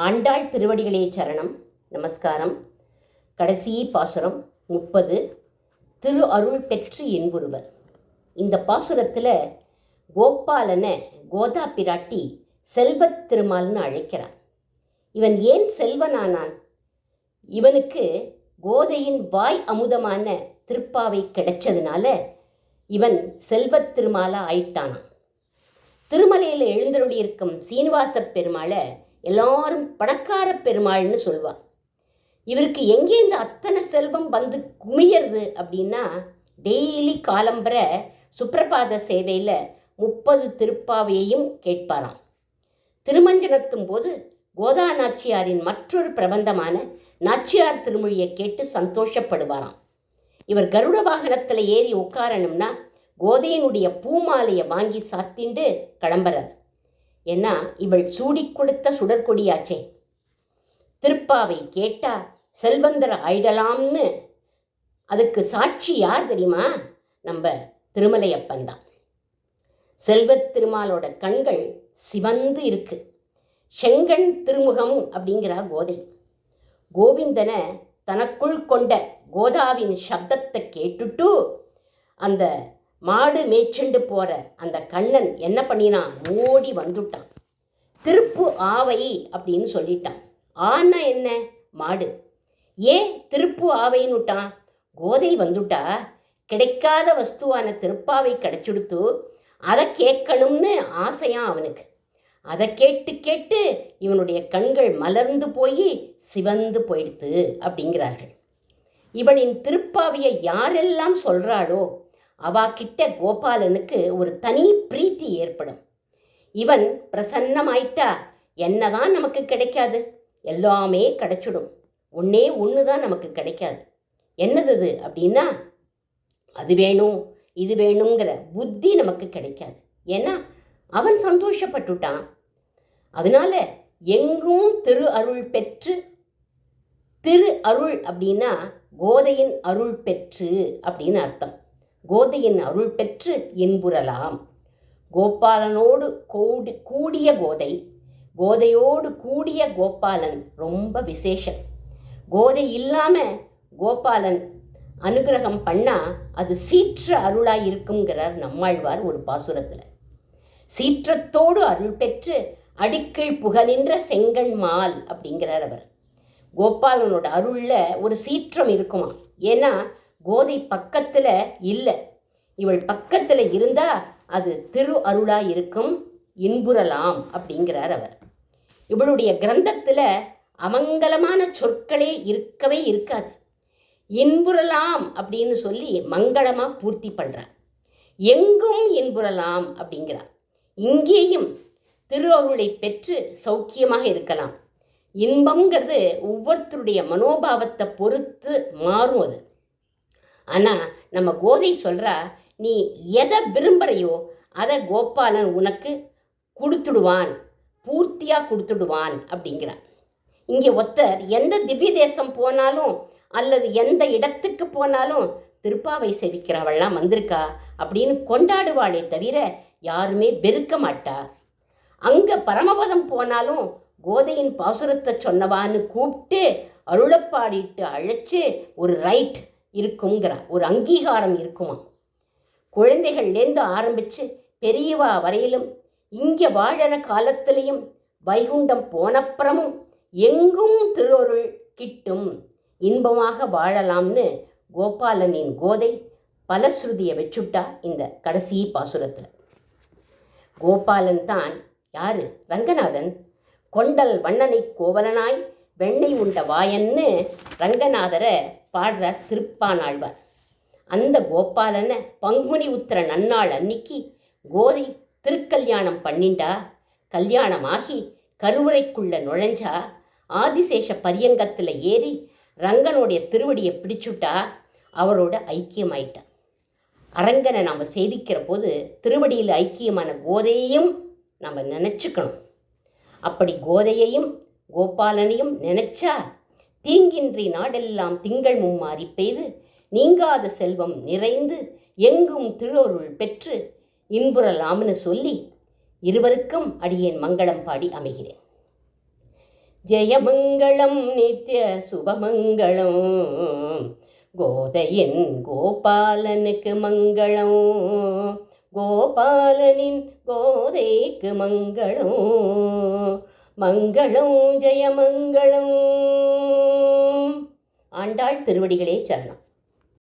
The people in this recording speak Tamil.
ஆண்டாள் திருவடிகளே சரணம். நமஸ்காரம். கடைசி பாசுரம் முப்பது. திரு அருள் பெற்று என்பொருவர் இந்த பாசுரத்தில் கோபாலனை கோதா பிராட்டி செல்வத் திருமால்னு அழைக்கிறான். இவன் ஏன் செல்வனானான்? இவனுக்கு கோதையின் வாய் அமுதமான திருப்பாவை கிடைச்சதுனால இவன் செல்வத் திருமாலா ஆயிட்டானான் திருமலையில் எழுந்தருளியிருக்கும் சீனிவாச பெருமாளை எல்லாரும் பணக்கார பெருமாள்னு சொல்வா இவருக்கு எங்கே இந்த அத்தனை செல்வம் வந்து குமியறது அப்படின்னா டெய்லி காலம்பர சுப்பிரபாத சேவையில் முப்பது திருப்பாவையையும் கேட்பாராம். திருமஞ்சனத்தும் போது கோதா நாச்சியாரின் மற்றொரு பிரபந்தமான நாச்சியார் திருமொழியை கேட்டு சந்தோஷப்படுவாராம். இவர் கருட வாகனத்தில் ஏறி உட்காரணும்னா கோதையினுடைய பூமாலையை வாங்கி சாத்திண்டு கிளம்புறார். ஏன்னா இவள் சூடி கொடுத்த சுடற்கொடியாச்சே திருப்பாவை கேட்டா செல்வந்தர் ஆயிடலாம்னு. அதுக்கு சாட்சி யார் தெரியுமா? நம்ம திருமலையப்பன் தான். செல்வத் திருமாலோட கண்கள் சிவந்து இருக்கு. செங்கண் திருமுகம் அப்படிங்கிறா கோதை. கோவிந்தனை தனக்குள் கொண்ட கோதாவின் சப்தத்தை கேட்டுட்டு அந்த மாடு மேய்ச்சண்டு போகிற அந்த கண்ணன் என்ன பண்ணினான் ஓடி வந்துட்டான். திருப்பு ஆவை அப்படின்னு சொல்லிட்டான். ஆனா என்ன? மாடு. ஏன் திருப்பு ஆவைன்னு விட்டான் கோதை வந்துட்டா. கிடைக்காத வஸ்துவான திருப்பாவை கிடைச்சுடுத்து அதை கேட்கணும்னு ஆசையான் அவனுக்கு. அதை கேட்டு கேட்டு இவனுடைய கண்கள் மலர்ந்து போய் சிவந்து போயிடுத்து அப்படிங்கிறார்கள். இவளின் திருப்பாவையை யாரெல்லாம் சொல்கிறாளோ அவாக்கிட்ட கோபாலனுக்கு ஒரு தனி பிரீத்தி ஏற்படும். இவன் பிரசன்னமாயிட்டா என்னதான் நமக்கு கிடைக்காது? எல்லாமே கிடைச்சிடும். ஒன்றே ஒன்று தான் நமக்கு கிடைக்காது. என்னது அப்படின்னா அது வேணும் இது வேணுங்கிற புத்தி நமக்கு கிடைக்காது. ஏன்னா அவன் சந்தோஷப்பட்டுட்டான். அதனால எங்கும் திரு அருள் பெற்று திரு அருள் அப்படின்னா கோதையின் அருள் பெற்று அப்படின்னு அர்த்தம். கோதையின் அருள் பெற்று இன்புறலாம். கோபாலனோடு கூடி கூடிய கோதை கோதையோடு கூடிய கோபாலன் ரொம்ப விசேஷம். கோதை இல்லாமல் கோபாலன் அனுகிரகம் பண்ணால் அது சீற்ற அருளாக இருக்குங்கிறார் நம்மாழ்வார் ஒரு பாசுரத்தில். சீற்றத்தோடு அருள் பெற்று அடிக்கீழ் புகனின்ற செங்கண் மால் அப்படிங்கிறார் அவர். கோபாலனோட அருளில் ஒரு சீற்றம் இருக்குமா ஏன்னா கோதை பக்கத்தில் இல்லை. இவள் பக்கத்தில் இருந்தால் அது திரு அருளாக இருக்கும் இன்புறலாம் அப்படிங்கிறார் அவர். இவளுடைய கிரந்தத்தில் அமங்கலமான சொற்களே இருக்கவே இருக்காது. இன்புறலாம் அப்படின்னு சொல்லி மங்களமாக பூர்த்தி பண்ணுறார் எங்கும் இன்புறலாம் அப்படிங்கிறார். இங்கேயும் திரு அருளை பெற்று சௌக்கியமாக இருக்கலாம். இன்பங்கிறது ஒவ்வொருத்தருடைய மனோபாவத்தை பொறுத்து மாறும் அது. ஆனால் நம்ம கோதை சொல்கிறா நீ எதை விரும்புகிறையோ அதை கோபாலன் உனக்கு கொடுத்துடுவான் பூர்த்தியாக கொடுத்துடுவான் அப்படிங்கிறான் இங்கே ஒருத்தர் எந்த திவ்ய தேசம் போனாலும் அல்லது எந்த இடத்துக்கு போனாலும் திருப்பாவை செவிக்கிறவள்லாம் வந்திருக்கா? அப்படின்னு கொண்டாடுவாளே தவிர யாருமே வெறுக்க மாட்டா. அங்கே பரமபதம் போனாலும் கோதையின் பாசுரத்தை சொன்னவான்னு கூப்பிட்டு அருளப்பாடிட்டு அழைச்சி ஒரு ரைட் இருக்குங்கிறான் ஒரு அங்கீகாரம் இருக்குமா? குழந்தைகள்லேருந்து ஆரம்பித்து பெரியவா வரையிலும் இங்கே வாழற காலத்திலையும் வைகுண்டம் போனப்புறமும் எங்கும் திருவருள் கிட்டும் இன்பமாக வாழலாம்னு கோபாலனின் கோதை பலஸ்ருதியை வச்சுட்டா இந்த கடைசி பாசுரத்தில். கோபாலன் தான் யாரு? ரங்கநாதன். கொண்டல் வண்ணனை கோவலனாய் வெண்ணெய் உண்ட வாயன்னு ரங்கநாதரை பாடுறார் திருப்பானாழ்வார். அந்த கோபாலனை பங்குனி உத்திர நன்னாள் அன்னிக்கு கோதை திருக்கல்யாணம் பண்ணிண்டா. கல்யாணமாகி கருவறைக்குள்ளே நுழைஞ்சா ஆதிசேஷ பரியங்கத்தில் ஏறி ரங்கனுடைய திருவடியை பிடிச்சுட்டா அவரோட ஐக்கியமாயிட்டா. அரங்கனை நாம் சேவிக்கிற போது திருவடியில் ஐக்கியமான கோதையையும் நம்ம நினச்சிக்கணும். அப்படி கோதையையும் கோபாலனையும் நினச்சா தீங்கின்றி நாடெல்லாம் திங்கள் மும்மாறி பெய்து நீங்காத செல்வம் நிறைந்து எங்கும் திருவருள் பெற்று இன்புறலாம்னு சொல்லி இருவருக்கும் அடியேன் மங்களம் பாடி அமைகிறேன். ஜெயமங்கலம் நித்ய சுபமங்களம் கோதையின் கோபாலனுக்கு மங்களம் கோபாலனின் கோதைக்கு மங்களம் மங்களம் ஜெயமங்களம் ஆண்டாள் திருவடிகளே சரணம்.